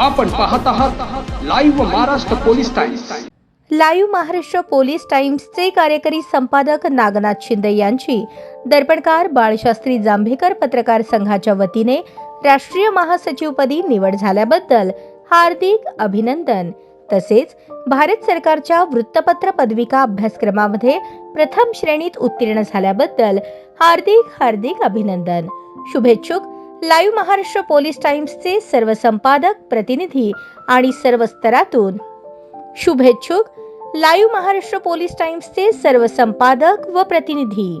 आपण पाहत आहात live Maharashtra police times live Maharashtra police टाइम्सचे कार्यकारी संपादक नागनाथ शिंदे यांची दर्पणकार बाळशास्त्री जांभेकर पत्रकार संघाच्या वतीने राष्ट्रीय महासचिवपदी निवड झाल्याबद्दल हार्दिक अभिनंदन. तसेच भारत सरकारच्या वृत्तपत्र पदविका अभ्यासक्रमामध्ये प्रथम श्रेणीत उत्तीर्ण झाल्याबद्दल हार्दिक हार्दिक अभिनंदन. शुभेच्छुक लाईव्ह महाराष्ट्र पोलीस टाइम्सचे सर्व संपादक प्रतिनिधी आणि सर्व स्तरातून शुभेच्छुक लाईव्ह महाराष्ट्र पोलीस टाइम्सचे सर्व संपादक व प्रतिनिधी.